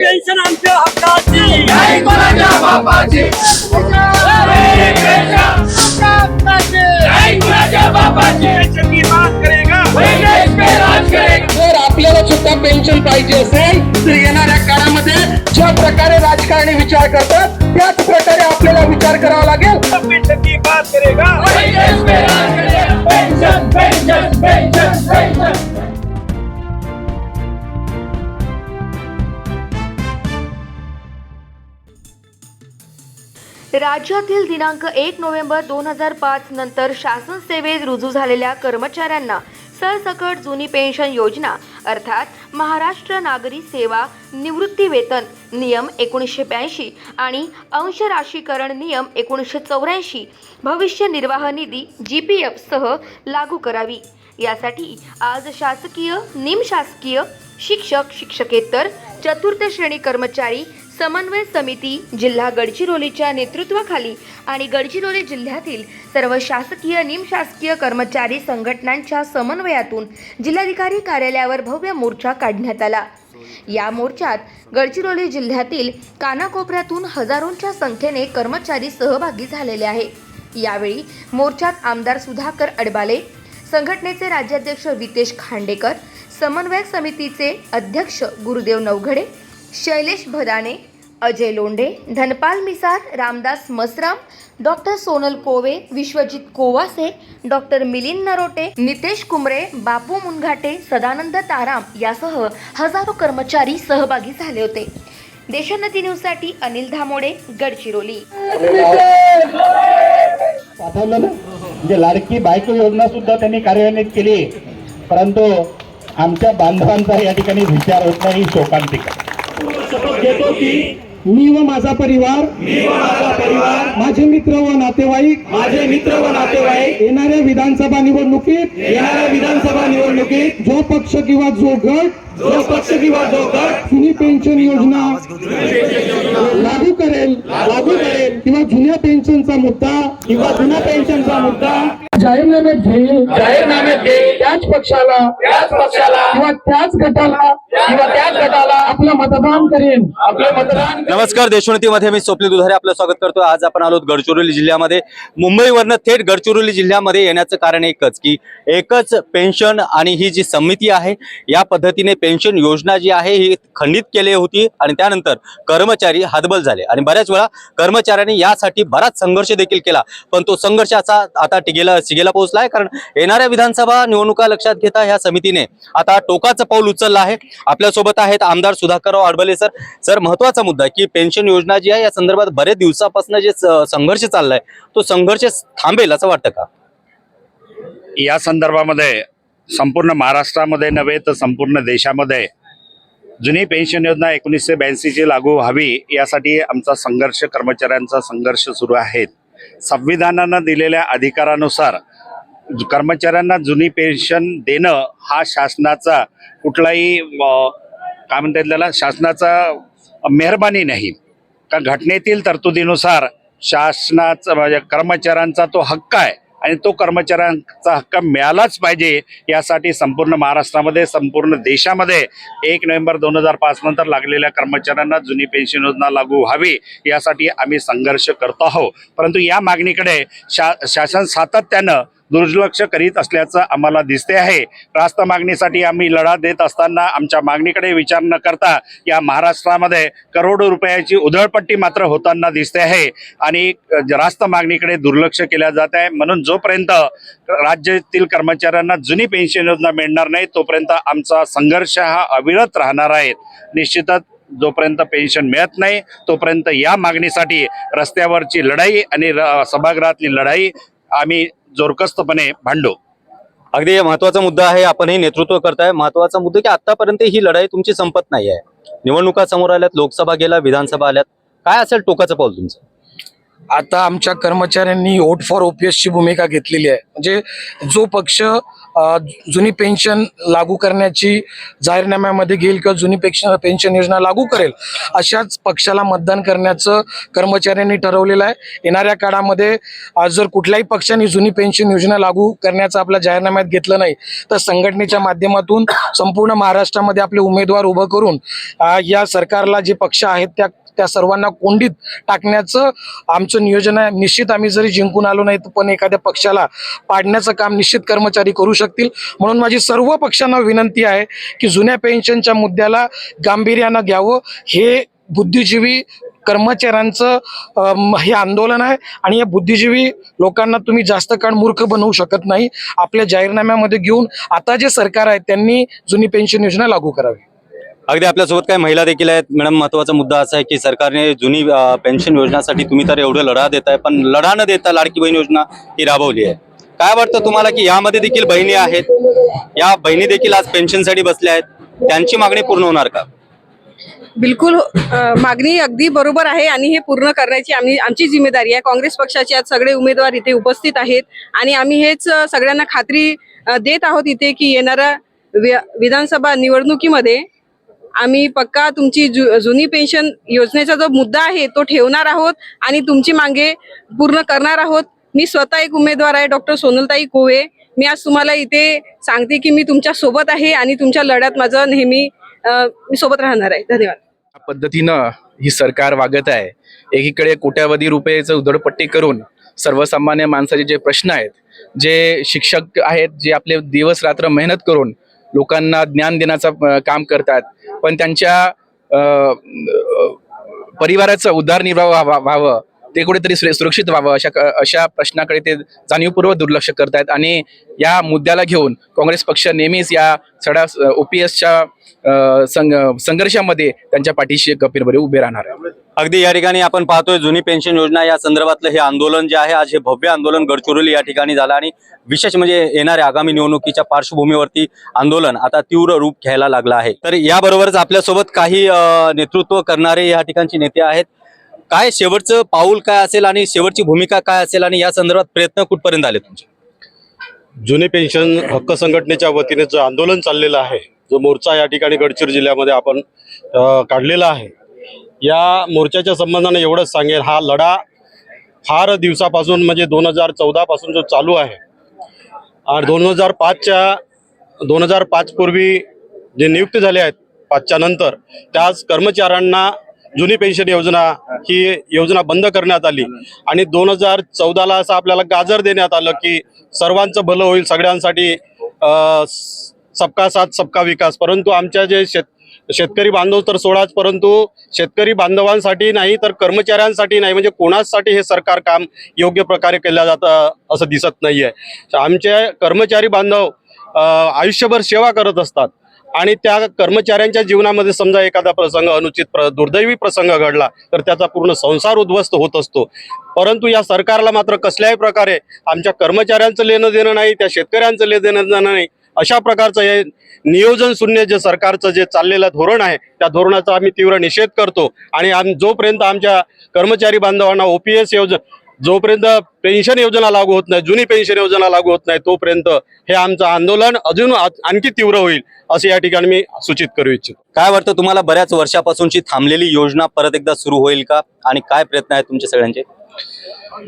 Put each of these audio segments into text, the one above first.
Pension आमच्या हक्काची. नाही कोणाच्या बापाची? नाही कोणाच्या बापाची? पेन्शन की बात करेगा. देश पे राज करेगा. जर आपल्याला सुद्धा पेन्शन पाहिजे असेल तर येणाऱ्या काळामध्ये ज्या प्रकारे राजकारणी विचार करतात त्याच प्रकारे आपल्याला विचार करावा लागेल. पेन्शन राज्यातील दिनांक एक नोव्हेंबर दोन हजार पाच नंतर शासन सेवेत रुजू झालेल्या कर्मचाऱ्यांना सरसकट जुनी पेन्शन योजना अर्थात महाराष्ट्र नागरी सेवा निवृत्ती वेतन नियम एकोणीसशे ब्याऐंशी आणि अंशराशीकरण नियम एकोणीसशे चौऱ्याऐंशी भविष्य निर्वाह निधी जी पी एफसह लागू करावी. यासाठी आज शासकीय निमशासकीय शिक्षक शिक्षकेतर चतुर्थ श्रेणी कर्मचारी समन्वय समिती जिल्हा गडचिरोलीच्या नेतृत्वाखाली आणि गडचिरोली जिल्ह्यातील सर्व शासकीय निमशासकीय कर्मचारी संघटनांच्या समन्वयातून जिल्हाधिकारी कार्यालयावर भव्य मोर्चा काढण्यात आला. या मोर्चात गडचिरोली जिल्ह्यातील कानाकोपऱ्यातून हजारोंच्या संख्येने कर्मचारी सहभागी झालेले आहे. यावेळी मोर्चात आमदार सुधाकर अडबाले संघटनेचे राज्याध्यक्ष रितेश खांडेकर समन्वयक समितीचे अध्यक्ष गुरुदेव नवघडे शैलेश भदाने अजय लोंढे धनपाल मिसार रामदास मसराम डॉक्टर सोनल कोवे विश्वजित कोवासे डॉक्टर मिलिंद नरोटे नितेश कुमरे बापू मुनघाटे सदानंद ताराम यासह हजारो कर्मचारी सहभागी झाले होते. देशोन्नती न्यूजसाठी अनिल धामोडे गडचिरोली. म्हणजे लाडकी बायको योजना सुद्धा त्यांनी कार्यान्वित केली. परंतु आमच्या बांधवांचा या ठिकाणी विचार होत नाही शोकांतिका. शपथ घेतो की मी व माझा परिवार मी व माझा परिवार माझे मित्र व नातेवाईक माझे मित्र व नातेवाईक येणाऱ्या विधानसभा निवडणुकीत येणाऱ्या विधानसभा निवडणुकीत जो पक्ष किंवा जो गट जो पक्ष किंवा जो गट जुनी पेन्शन योजना लागू करेल लागू करेल किंवा जुन्या पेन्शनचा मुद्दा किंवा जुन्या पेन्शनचा मुद्दा जाहीरनाम्यात घेईल. जाहीरनाम्यात घेईल. त्याच पक्षाला त्याच पक्षाला किंवा त्याच गटाला किंवा त्याच गटाला आपलं मतदान करेन. आपले मतदान नमस्कार देशोन्नतीमध्ये मी स्वप्नील दुधारे आपलं स्वागत करतो आज आपण आलो गडचिरोली जिल्ह्यामध्ये. मुंबईवरनं थेट गडचिरोली जिल्ह्यामध्ये येण्याचं कारण एकच की एकच पेन्शन आणि ही जी समिती आहे या पद्धतीने पेन्शन योजना जी आहे ही खंडित केली होती आणि त्यानंतर कर्मचारी हतबल झाले. आणि बऱ्याच वेळा कर्मचाऱ्यांनी यासाठी बराच संघर्ष देखील केला. पण तो संघर्ष असा आता टिगेला शिगेला पोहोचला आहे कारण येणाऱ्या विधानसभा निवडणुका लक्षात घेता ह्या समितीने आता टोकाचं पाऊल उचललं आहे. आपल्यासोबत आहेत आमदार सुधाकरराव आडबले सर. सर महत्त्वाचा मुद्दा की पेन्शन योजना जी आहे या संदर्भात बरेच दिवसापासून जे संघर्ष चाललाय तो संघर्ष थांबेल असं वाटतं का? या संदर्भामध्ये संपूर्ण महाराष्ट्रामध्ये नव्हे तर संपूर्ण देशामध्ये जुनी पेन्शन योजना एकोणीसशे ब्याऐंशीची लागू व्हावी यासाठी आमचा संघर्ष कर्मचाऱ्यांचा संघर्ष सुरू आहे. संविधानानं दिलेल्या अधिकारानुसार कर्मचाऱ्यांना जुनी पेन्शन देणं हा शासनाचा कुठलाही काय म्हणतात त्याला शासनाचा मेहरबानी नाही. का घटनेतील तरतुदीनुसार शासनाचा म्हणजे कर्मचाऱ्यांचा तो हक्क आहे आणि तो कर्मचाऱ्यांचा हक्क मिळालाच पाहिजे यासाठी संपूर्ण महाराष्ट्रामध्ये संपूर्ण देशामध्ये एक नोव्हेंबर दोन हजार पाच नंतर लागलेल्या कर्मचाऱ्यांना जुनी पेन्शन योजना लागू व्हावी यासाठी आम्ही संघर्ष करतो आहोत. परंतु या मागणीकडे शा शासन सातत्यानं दुर्लक्ष करीत असल्याचं आम्हाला दिसते आहे. रास्त मागणीसाठी आम्ही लढा देत असताना आमच्या मागणीकडे विचार न करता या महाराष्ट्रामध्ये करोडो रुपयाची उधळपट्टी मात्र होताना दिसते आहे. आणि रास्त मागणीकडे दुर्लक्ष केल्या जात आहे. म्हणून जोपर्यंत राज्यातील कर्मचाऱ्यांना जुनी पेन्शन योजना मिळणार नाही तोपर्यंत आमचा संघर्ष हा अविरत राहणार आहे. निश्चितच जोपर्यंत पेन्शन मिळत नाही तोपर्यंत या मागणीसाठी रस्त्यावरची लढाई आणि र- सभागृहातली लढाई आम्ही जोरकस्तपणे भांडू. अगदी महत्त्वाचा मुद्दा आहे आपणही नेतृत्व करताय. महत्त्वाचा मुद्दा की आतापर्यंत ही लढाई तुमची संपत नाही आहे. निवडणुका समोर आल्यात लोकसभा गेला विधानसभा आल्यात. काय असेल टोकाचं पाऊल तुमचं? आता आमच्या कर्मचाऱ्यांनी वोट फॉर ओपीएस ची भूमिका घेतलेली आहे. म्हणजे जो पक्ष जुनी पेन्शन लागू करण्याची जाहीरनाम्यामध्ये घेईल किंवा जुनी पेन्शन पेन्शन योजना लागू करेल अशाच पक्षाला मतदान करण्याचं कर्मचाऱ्यांनी ठरवलेलं आहे. येणाऱ्या काळामध्ये आज जर कुठल्याही पक्षाने जुनी पेन्शन योजना लागू करण्याचं आपल्या जाहीरनाम्यात घेतलं नाही तर संघटनेच्या माध्यमातून संपूर्ण महाराष्ट्रामध्ये आपले उमेदवार उभं करून या सरकारला जे पक्ष आहेत त्या त्या सर्वांना कोंडीत टाकण्याचं आमचं नियोजन आहे. निश्चित आम्ही जरी जिंकून आलो नाही पण एखाद्या पक्षाला पाडण्याचं काम निश्चित कर्मचारी करू शकतील. म्हणून माझी सर्व पक्षांना विनंती आहे की जुन्या पेन्शनच्या मुद्द्याला गांभीर्यानं घ्यावं. हे बुद्धिजीवी कर्मचाऱ्यांचं हे आंदोलन आहे आणि या बुद्धिजीवी लोकांना तुम्ही जास्त काळ मूर्ख बनवू शकत नाही. आपल्या जाहीरनाम्यामध्ये घेऊन आता जे सरकार आहे त्यांनी जुनी पेन्शन योजना लागू करावी. अगदी आपल्यासोबत काही महिला देखील आहेत. मॅडम महत्त्वाचा मुद्दा असा आहे की सरकारने जुनी पेन्शन योजनासाठी तुम्ही तर एवढं लढा देताय पण लढा न देता लाडकी बहीण योजना ही राबवली आहे. काय वाटतं तुम्हाला की यामध्ये देखील बहिणी आहेत? या बहिणी देखील आज पेन्शनसाठी बसल्या आहेत. त्यांची मागणी पूर्ण होणार का? बिलकुल मागणी अगदी बरोबर आहे आणि हे पूर्ण करण्याची आम्ही आमची जिम्मेदारी आहे. काँग्रेस पक्षाचे आज सगळे उमेदवार इथे उपस्थित आहेत आणि आम्ही हेच सगळ्यांना खात्री देत आहोत इथे की येणाऱ्या विधानसभा निवडणुकीमध्ये आम्ही पक्का तुमची जु जुनी पेन्शन योजनेचा जो मुद्दा आहे तो ठेवणार आहोत आणि तुमची मागे पूर्ण करणार आहोत. मी स्वतः एक उमेदवार आहे डॉक्टर सोनलताई कोवे. मी आज तुम्हाला इथे सांगते की मी तुमच्यासोबत आहे आणि तुमच्या लढ्यात माझं नेहमी मी सोबत राहणार आहे. धन्यवाद. पद्धतीनं ही सरकार वागत आहे. एकीकडे कोट्यावधी रुपयाचं उधळपट्टी करून सर्वसामान्य माणसाचे जे प्रश्न आहेत जे शिक्षक आहेत जे आपले दिवस रात्र मेहनत करून लोकांना ज्ञान देण्याचं काम करतात. पण त्यांच्या परिवाराचं उदारनिर्वाह व्हावं ते कुठेतरी सुरक्षित व्हावं अशा अशा प्रश्नाकडे ते जाणीवपूर्वक दुर्लक्ष करतायत आणि या मुद्द्याला घेऊन काँग्रेस पक्ष नेहमीच या सगळ्या ओपीएसच्या संघ संघर्षामध्ये त्यांच्या पाठीशी गंभीरपणे उभे राहणार अगदी या ठिकाणी आपण पाहतोय जुनी पेन्शन योजना या संदर्भातलं हे आंदोलन जे आहे आज हे भव्य आंदोलन गडचिरोली या ठिकाणी झालं. आणि विशेष म्हणजे येणाऱ्या आगामी निवडणुकीच्या पार्श्वभूमीवरती आंदोलन आता तीव्र रूप घ्यायला लागलं आहे. तर याबरोबरच आपल्यासोबत काही नेतृत्व करणारे या ठिकाणचे नेते आहेत. काय शेवटचं पाऊल काय असेल आणि शेवटची भूमिका काय असेल आणि या संदर्भात प्रयत्न कुठपर्यंत आले तुमचे? जुने पेन्शन हक्क संघटनेच्या वतीने जो आंदोलन चाललेलं आहे जो मोर्चा या ठिकाणी गडचिरोली जिल्ह्यामध्ये आपण काढलेला आहे या मोर्चाच्या संबंधाने एवढंच सांगेल हा लढा फार दिवसापासून म्हणजे दोन हजार चौदापासून जो चालू आहे आणि दोन हजार पाचच्या दोन हजार पाचपूर्वी जे नियुक्त झाले आहेत पाचच्या नंतर त्याच कर्मचाऱ्यांना जुनी पेन्शन योजना ही योजना बंद करण्यात आली. आणि दोन हजार चौदाला असं आपल्याला गाजर देण्यात आलं की सर्वांचं भलं होईल सगळ्यांसाठी स- सबका साथ सबका विकास. परंतु आमच्या जे शेत शेतकरी बांधव तर सोडाच परंतु शेतकरी बांधवांसाठी नाही तर कर्मचाऱ्यांसाठी नाही. म्हणजे कोणासाठी हे सरकार काम योग्य प्रकारे केलं जातं असं दिसत नाही आहे आमचे कर्मचारी बांधव आयुष्यभर सेवा करत असतात. आणि त्या कर्मचाऱ्यांच्या जीवनामध्ये समजा एखादा प्रसंग अनुचित प्र दुर्दैवी प्रसंग घडला तर त्याचा पूर्ण संसार उद्ध्वस्त होत असतो. परंतु या सरकारला मात्र कसल्याही प्रकारे आमच्या कर्मचाऱ्यांचं लेणं देणं नाही त्या शेतकऱ्यांचं लेणं देणं देणं नाही. अशा प्रकारचं हे नियोजन शून्य जे सरकारचं जे चाललेलं धोरण आहे त्या धोरणाचा आम्ही तीव्र निषेध करतो. आणि आम जोपर्यंत आमच्या कर्मचारी बांधवांना ओपीएस योजना जोपर्यंत पेन्शन योजना लागू होत नाही जुनी पेन्शन योजना लागू होत नाही तोपर्यंत हे आमचं आंदोलन अजून आणखी तीव्र होईल असं या ठिकाणी मी सूचित करू इच्छितो. काय वाटतं तुम्हाला बऱ्याच वर्षापासूनची थांबलेली योजना परत एकदा सुरू होईल का? आणि काय प्रयत्न आहेत तुमचे सगळ्यांचे?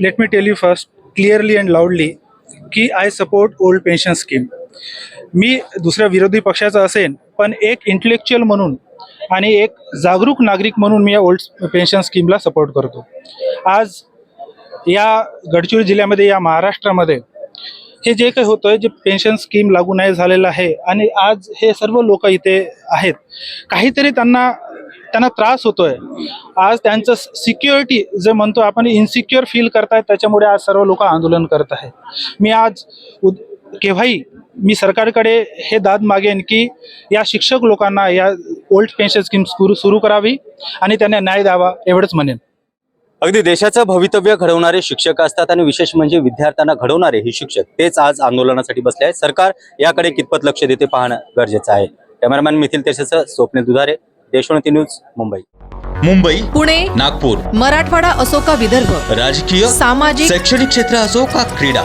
Let me tell you first clearly and loudly की I support old pension scheme मी दुसऱ्या विरोधी पक्षाचा असेन पण एक इंटलेक्च्युअल म्हणून आणि एक जागरूक नागरिक म्हणून मी या ओल्ड पेन्शन स्कीमला सपोर्ट करतो. आज या गडचिरोली जिल्ह्यामध्ये या महाराष्ट्रामध्ये हे जे काही होतं जे पेन्शन स्कीम लागू नाही झालेलं आहे आणि आज हे सर्व लोक इथे आहेत काहीतरी त्यांना त्यांना त्रास होतोय. आज त्यांचं सिक्युरिटी जे म्हणतो आपण इन्सिक्युअर फील करतायत त्याच्यामुळे आज सर्व लोक आंदोलन करत आहेत. मी आज उद केव्हाही मी सरकारकडे हे दाद मागेन की या शिक्षक लोकांना या ओल्ड पेन्शन स्कीम सुरू सुरू करावी आणि त्यांना न्याय द्यावा एवढंच म्हणेन. अगदी देशाचं भवितव्य घडवणारे शिक्षक असतात आणि विशेष म्हणजे विद्यार्थ्यांना घडवणारे हे शिक्षक तेच आज आंदोलनासाठी बसले आहेत. सरकार याकडे कितपत लक्ष देते पाहणं गरजेचं आहे. कॅमेरामॅन मिथिल तेसचं स्वप्नील दुधारे देशोन्नती न्यूज मुंबई. मुंबई पुणे नागपूर. मराठवाडा असो का विदर्भ राजकीय सामाजिक शैक्षणिक क्षेत्र असो का क्रीडा.